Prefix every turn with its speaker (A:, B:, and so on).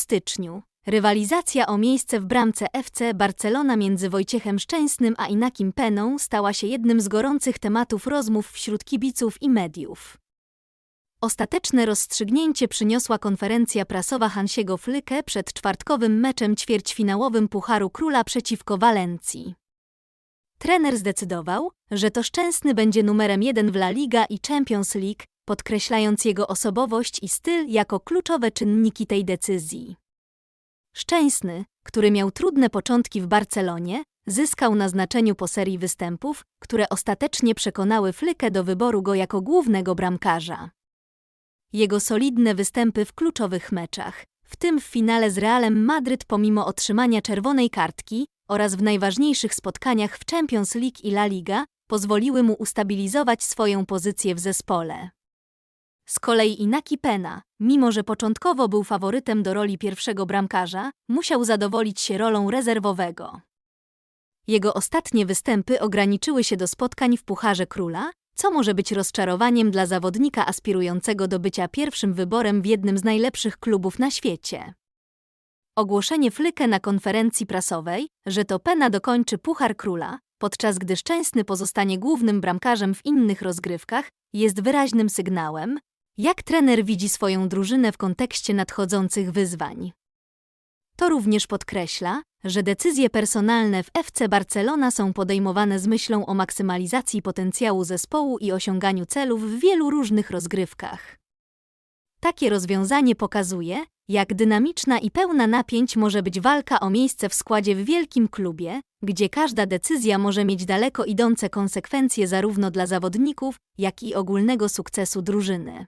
A: styczniu. Rywalizacja o miejsce w bramce FC Barcelona między Wojciechem Szczęsnym a Inakim Peną stała się jednym z gorących tematów rozmów wśród kibiców i mediów. Ostateczne rozstrzygnięcie przyniosła konferencja prasowa Hansiego Flyke przed czwartkowym meczem ćwierćfinałowym Pucharu Króla przeciwko Walencji. Trener zdecydował, że to Szczęsny będzie numerem jeden w La Liga i Champions League, podkreślając jego osobowość i styl jako kluczowe czynniki tej decyzji. Szczęsny, który miał trudne początki w Barcelonie, zyskał na znaczeniu po serii występów, które ostatecznie przekonały Flykę do wyboru go jako głównego bramkarza. Jego solidne występy w kluczowych meczach, w tym w finale z Realem Madryt pomimo otrzymania czerwonej kartki oraz w najważniejszych spotkaniach w Champions League i La Liga, pozwoliły mu ustabilizować swoją pozycję w zespole. Z kolei Inaki Pena, mimo że początkowo był faworytem do roli pierwszego bramkarza, musiał zadowolić się rolą rezerwowego. Jego ostatnie występy ograniczyły się do spotkań w Pucharze Króla, co może być rozczarowaniem dla zawodnika aspirującego do bycia pierwszym wyborem w jednym z najlepszych klubów na świecie. Ogłoszenie Flyke na konferencji prasowej, że to Pena dokończy Puchar Króla, podczas gdy Szczęsny pozostanie głównym bramkarzem w innych rozgrywkach, jest wyraźnym sygnałem, jak trener widzi swoją drużynę w kontekście nadchodzących wyzwań. To również podkreśla, że decyzje personalne w FC Barcelona są podejmowane z myślą o maksymalizacji potencjału zespołu i osiąganiu celów w wielu różnych rozgrywkach. Takie rozwiązanie pokazuje, jak dynamiczna i pełna napięć może być walka o miejsce w składzie w wielkim klubie, gdzie każda decyzja może mieć daleko idące konsekwencje zarówno dla zawodników, jak i ogólnego sukcesu drużyny.